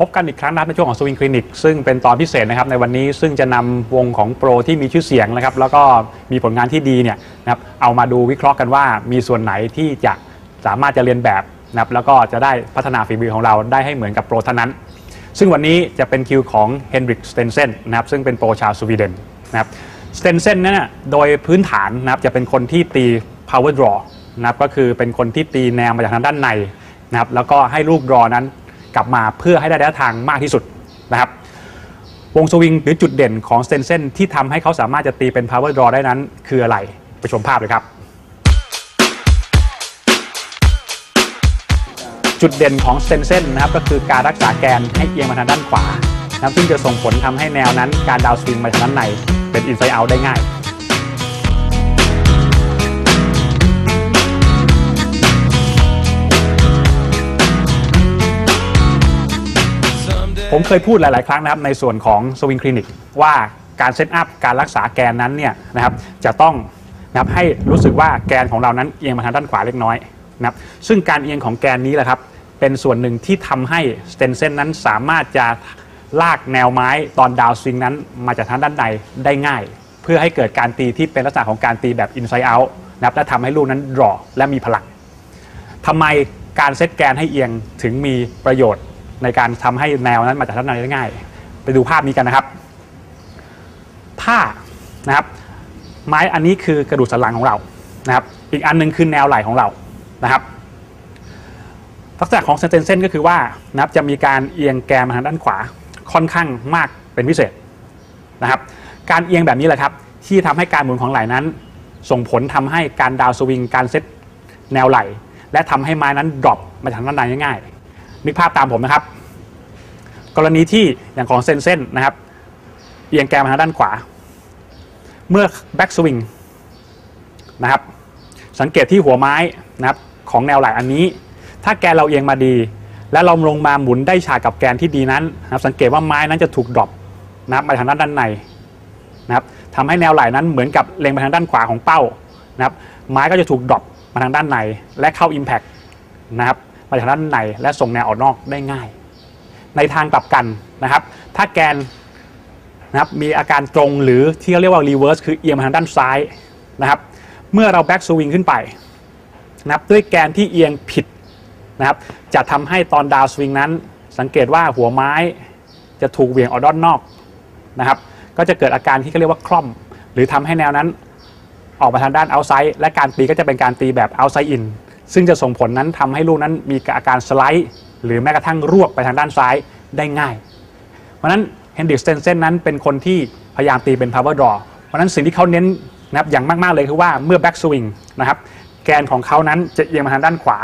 พบกันอีกครั้งนะครับในช่วงของสวิงคลินิกซึ่งเป็นตอนพิเศษนะครับในวันนี้ซึ่งจะนำวงของโปรที่มีชื่อเสียงนะครับ แล้วก็มีผลงานที่ดีเนี่ยนะครับเอามาดูวิเคราะห์กันว่ามีส่วนไหนที่จะสามารถจะเรียนแบบนะครับแล้วก็จะได้พัฒนาฝีมือของเราได้ให้เหมือนกับโปรเท่านั้น ซึ่งวันนี้จะเป็นคิวของเฮนริกสเตนเซนนะครับซึ่งเป็นโปรชาวสวีเดนนะครับสเตนเซนนั้นนะโดยพื้นฐานนะครับจะเป็นคนที่ตี power draw นะครับก็คือเป็นคนที่ตีแนวมาจากทางด้านในนะครับแล้วก็ให้ลูก draw นั้น กลับมาเพื่อให้ได้ระยะทางมากที่สุดนะครับวงสวิงหรือจุดเด่นของสเตนเซนที่ทำให้เขาสามารถจะตีเป็น power draw ได้นั้น คืออะไร ไปชมภาพเลยครับ จุดเด่นของสเตนเซนนะครับก็คือการรักษาแกนให้เอียงมาทางด้านขวานะซึ่งจะส่งผลทำให้แนวนั้นการดาวสวิงมาทางด้านในเป็นอินไซ e ์เอาได้ง่าย ผมเคยพูดหลาย ๆ ครั้งนะครับในส่วนของสวิงคลินิกว่าการเซตอัพการรักษาแกนนั้นเนี่ยนะครับจะต้องนะครับให้รู้สึกว่าแกนของเรานั้นเอียงมาทางด้านขวาเล็กน้อยนะครับซึ่งการเอียงของแกนนี้แหละครับเป็นส่วนหนึ่งที่ทำให้สเตนเซนนั้นสามารถจะลากแนวไม้ตอนดาวสวิงนั้นมาจากทางด้านในได้ง่าย เพื่อให้เกิดการตีที่เป็นลักษณะของการตีแบบอินไซ e ์เอาท์นะครับและทำให้ลูกนั้นรอและมีพลังทำไมการเซตแกนให้เอียงถึงมีประโยชน์ ในการทำให้แนวนั้นมาจากด้านในได้ง่าย ไปดูภาพนี้กันนะครับถ้านะครับ ไม้อันนี้คือกระดูกสันหลังของเรานะครับ อีกอันหนึงคือแนวไหล่ของเรานะครับลักษณะของเซนเซนก็คือว่านะครับจะมีการเอียงแกนมาทางด้านขวาค่อนข้างมากเป็นพิเศษนะครับ การเอียงแบบนี้แหละครับ ที่ทำให้การหมุนของไหล่นั้น ส่งผลทำให้การดาวสวิงการเซตแนวไหล่ และทำให้ไม้นั้นดรอปมาจากด้านในง่าย นึกภาพตามผมนะครับ กรณีที่อย่างของเซนเซนนะครับเอียงแกนมาทางด้านขวา เมื่อแบ็กสวิงนะครับ สังเกตที่หัวไม้นะครับของแนวไหลอันนี้ ถ้าแกนเราเอียงมาดี และเราลงมาหมุนได้ฉากกับแกนที่ดีนั้นนะครับสังเกตว่าไม้นั้นจะถูกดรอปนะครับมาทางด้านด้านในนะครับทำให้แนวไหลนั้นเหมือนกับเล็งไปทางด้านขวาของเป้านะครับไม้ก็จะถูกดรอปมาทางด้านในและเข้า Impact นะครับ มาจากด้านในและส่งแนวออกนอกได้ง่าย ในทางกลับกันนะครับ ถ้าแกนนะครับมีอาการตรงหรือที่เขาเรียกว่า reverse คือเอียงมาทางด้านซ้ายนะครับ เมื่อเรา back swing ขึ้นไปนะครับด้วยแกนที่เอียงผิดนะครับ จะทำให้ตอนดาวสวิงนั้น สังเกตว่าหัวไม้จะถูกเหวี่ยงออกด้านนอกนะครับ ก็จะเกิดอาการที่เขาเรียกว่าคล่อม หรือทำให้แนวนั้นออกมาทางด้าน outside และการตีก็จะเป็นการตีแบบ outside in ซึ่ ซึ่งจะส่งผลนั้นทำให้ลูกนั้นมีอาการสไลด์ หรือแม้กระทั่งรวบไปทางด้านซ้ายได้ง่าย เพราะฉะนั้นเฮนดิสเตนเซนนั้นเป็นคนที่พยายามตีเป็น power draw เพราะฉะนั้นสิ่งที่เขาเน้นนะครับอย่างมาก ๆ เลยคือว่าเมื่อ back swing นะครับแกนของเขานั้นจะเอียงมาทางด้านขวา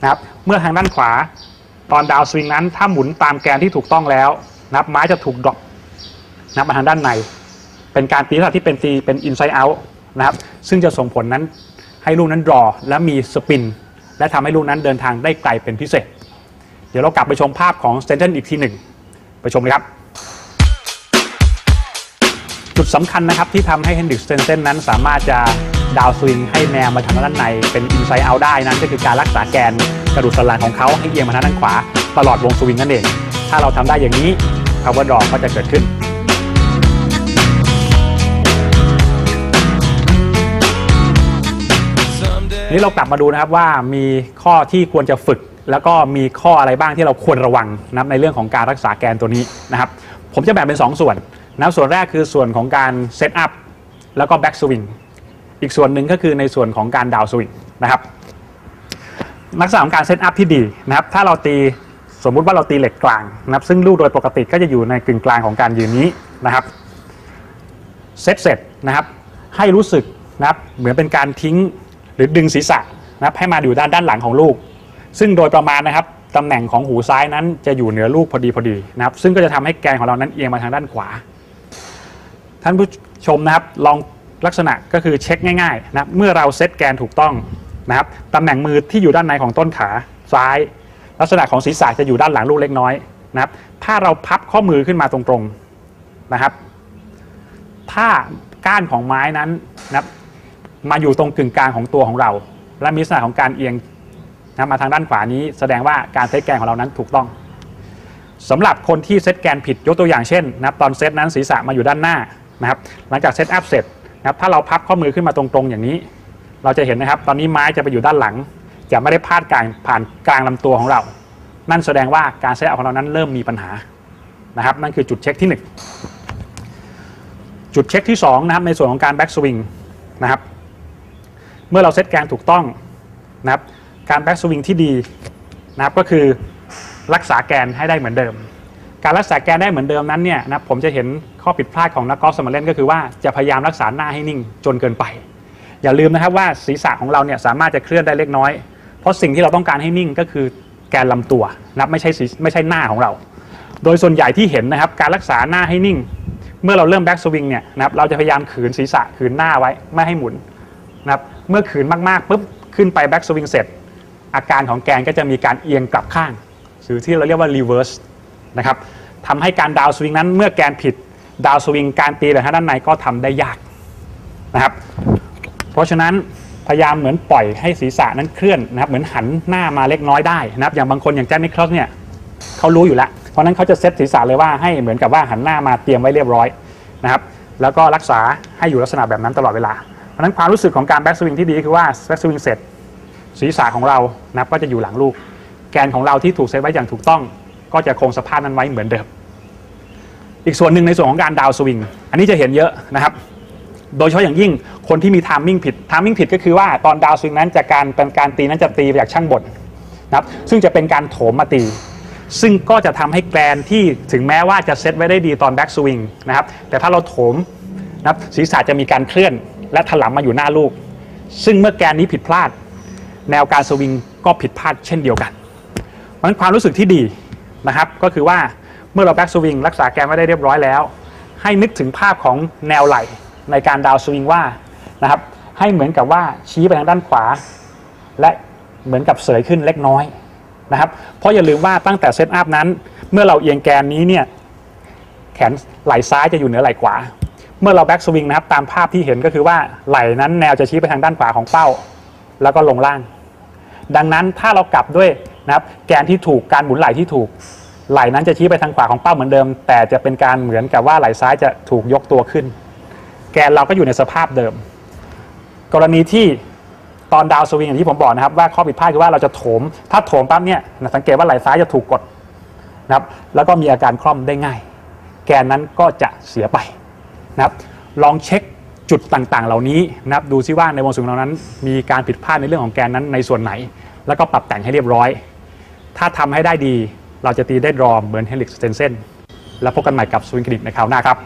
นะครับเมื่อทางด้านขวาตอนดาวสวิงนั้นถ้าหมุนตามแกนที่ถูกต้องแล้วนะครับไม้จะถูกดรอปนะครับมาทางด้านใน เป็นการตีลักษณะที่เป็นตีเป็น inside out นะครับซึ่งจะส่งผลนั้น ให้ลูกนั้นรอและมีสปิน และทำให้ลูกนั้นเดินทางได้ไกลเป็นพิเศษ เดี๋ยวเรากลับไปชมภาพของสเตนเทนอีกทีหนึ่งไปชมเลยครับ จุดสำคัญนะครับที่ทำให้เฮนดิกสเตนเซนนั้นสามารถจะดาวสวิงให้แนวมาทางด้านในเป็นอินไซ e ์เอาได้นั้นก็คือการรักษาแกนกระดูกสันหลังของเขาให้เอียงมาทางด้านขวา ตลอดวงสวิงนั่นเอง ถ้าเราทำได้อย่างนี้ power draw ก็จะเกิดขึ้น นี่เรากลับมาดูนะครับว่ามีข้อที่ควรจะฝึก แล้วก็มีข้ออะไรบ้างที่เราควรระวังนะครับในเรื่องของการรักษาแกนตัวนี้นะครับผมจะแบ่งเป็น 2 ส่วนนะครับส่วนแรกคือส่วนของการเซตอัพแล้วก็แบ็กสวิงอีกส่วนหนึ่งก็คือในส่วนของการดาวสวิงนะครับลักษณะของการเซตอัพที่ดีนะครับถ้าเราตีสมมุติว่าเราตีเหล็กกลางนะครับซึ่งลูกโดยปกติก็จะอยู่ในกึ่งกลางของการยืนนี้นะครับเซตเสร็จนะครับให้รู้สึกนะครับเหมือนเป็นการทิ้ง หรือดึงศีรษะนะครับให้มาอยู่ด้านด้านหลังของลูก ซึ่งโดยประมาณนะครับตำแหน่งของหูซ้ายนั้นจะอยู่เหนือลูกพอดีพอดีนะครับ ซึ่งก็จะทำให้แกนของเรานั้นเอียงมาทางด้านขวา ท่านผู้ชมนะครับลองลักษณะก็คือเช็คง่ายๆนะเมื่อเราเซตแกนถูกต้องนะครับตำแหน่งมือที่อยู่ด้านในของต้นขาซ้าย ลักษณะของศีรษะจะอยู่ด้านหลังลูกเล็กน้อยนะครับ ถ้าเราพับข้อมือขึ้นมาตรงๆนะครับ ถ้าก้านของไม้นั้นนะครับ มาอยู่ตรงกึ่งกลางของตัวของเรา และมีลักษณะของการเอียงนะมาทางด้านขวานี้ แสดงว่าการเซตแกนของเรานั้นถูกต้องสำหรับคนที่เซตแกนผิดยกตัวอย่างเช่นนะตอนเซตนั้นศีรษะมาอยู่ด้านหน้านะครับหลังจากเซตอัพเสร็จนะครับถ้าเราพับข้อมือขึ้นมาตรงๆอย่างนี้ เราจะเห็นนะครับตอนนี้ไม้จะไปอยู่ด้านหลัง จะไม่ได้พาดกลางผ่านกลางลำตัวของเรา นั่นแสดงว่าการเซตอัพของเรานั้นเริ่มมีปัญหานะครับนั่นคือจุดเช็คที่ 1 จุดเช็คที่2นะครับในส่วนของการแบ็กสวิงนะครับ เมื่อเราเซตแกนถูกต้องนะครับการแบ็กสวิงที่ดีนะครับก็คือรักษาแกนให้ได้เหมือนเดิม การรักษาแกนได้เหมือนเดิมนั้นเนี่ยนะผมจะเห็นข้อผิดพลาดของนักกอล์ฟสมัครเล่นก็คือว่าจะพยายามรักษาหน้าให้นิ่งจนเกินไป อย่าลืมนะครับว่าศีรษะของเราเนี่ยสามารถจะเคลื่อนได้เล็กน้อย เพราะสิ่งที่เราต้องการให้นิ่งก็คือแกนลำตัวนะครับไม่ใช่ศีไม่ใช่หน้าของเรา โดยส่วนใหญ่ที่เห็นนะครับการรักษาหน้าให้นิ่ง เมื่อเราเริ่มแบ็กสวิงเนี่ยนะครับเราจะพยายามขืนศีรษะขืนหน้าไว้ไม่ให้หมุน นะครับเมื่อขืนมากๆปุ๊บขึ้นไปแบ็กสวิงเสร็จ อาการของแกนก็จะมีการเอียงกลับข้างหรือที่เราเรียกว่า reverse นะครับทำให้การดาวสวิงนั้นเมื่อแกนผิดดาวสวิงการตีแบบด้านในก็ทำได้ยากนะครับ เพราะฉะนั้นพยายามเหมือนปล่อยให้ศีรษะนั้นเคลื่อนนะครับ เหมือนหันหน้ามาเล็กน้อยได้นะครับ อย่างบางคนอย่างแจ็คนิคลอสเนี่ยเขารู้อยู่แล้ว เพราะนั้นเขาจะเซตศีรษะเลยว่าให้เหมือนกับว่าหันหน้ามาเตรียมไว้เรียบร้อยนะครับ แล้วก็รักษาให้อยู่ลักษณะแบบนั้นตลอดเวลา ราะนั้นความรู้สึกของการแบ็กสวิงที่ดีคือว่าแบ็กสวิงเสร็จศีรษะของเรานะครับก็จะอยู่หลังลูก แกนของเราที่ถูกเซตไว้อย่างถูกต้อง ก็จะคงสภาพนั้นไว้เหมือนเดิม อีกส่วนหนึ่งในส่วนของการดาวสวิงอันนี้จะเห็นเยอะนะครับ โดยเฉพาะอย่างยิ่งคนที่มีทามมิ่งผิดทามมิ่งผิดก็คือว่าตอนดาวสวิงนั้นจากการเป็นการตีนั้นจะตีจากช่างบนนะครับซึ่งจะเป็นการโถมมาตี ซึ่งก็จะทำให้แกนที่ถึงแม้ว่าจะเซตไว้ได้ดีตอนแบ็กสวิงนะครับแต่ถ้าเราโถมนะครับศีรษะจะมีการเคลื่อน และถลำมาอยู่หน้าลูก ซึ่งเมื่อแกนนี้ผิดพลาด แนวการสวิงก็ผิดพลาดเช่นเดียวกันเพราะฉะนั้นความรู้สึกที่ดีนะครับก็คือว่าเมื่อเราแบ็กสวิงรักษาแกนไว้ได้เรียบร้อยแล้ว ให้นึกถึงภาพของแนวไหลในการดาวสวิงว่านะครับให้เหมือนกับว่าชี้ไปทางด้านขวา และเหมือนกับเสยขึ้นเล็กน้อยนะครับเพราะอย่าลืมว่าตั้งแต่เซตอัพนั้น เมื่อเราเอียงแกนนี้เนี่ยแขนไหล่ซ้ายจะอยู่เหนือไหล่ขวา เมื่อเราแบ็กสวิงนะครับตามภาพที่เห็นก็คือว่าไหล่นั้นแนวจะชี้ไปทางด้านขวาของเป้า แล้วก็ลงล่าง ดังนั้นถ้าเรากลับด้วยนะครับแกนที่ถูกการหมุนไหล่ที่ถูก ไหล่นั้นจะชี้ไปทางขวาของเป้าเหมือนเดิม แต่จะเป็นการเหมือนกับว่าไหล่ซ้ายจะถูกยกตัวขึ้น แกนเราก็อยู่ในสภาพเดิม กรณีที่ตอนดาวสวิงอย่างที่ผมบอกนะครับว่าข้อผิดพลาดคือว่าเราจะโถม ถ้าโถมปั๊บเนี่ยสังเกตว่าไหล่ซ้ายจะถูกกดนะครับแล้วก็มีอาการคล่อมได้ง่าย แกนนั้นก็จะเสียไป นะครับลองเช็คจุดต่างๆ เหล่านี้นะครับดูซิว่าในวงสูงเรานั้น มีการผิดพลาดในเรื่องของแกนนั้นในส่วนไหน แล้วก็ปรับแต่งให้เรียบร้อย ถ้าทำให้ได้ดีเราจะตีได้ดรอมเหมือนเฮลิกสเตนเซนแล้วพบกันใหม่กับสวิงคลินิกในคราวหน้าครับ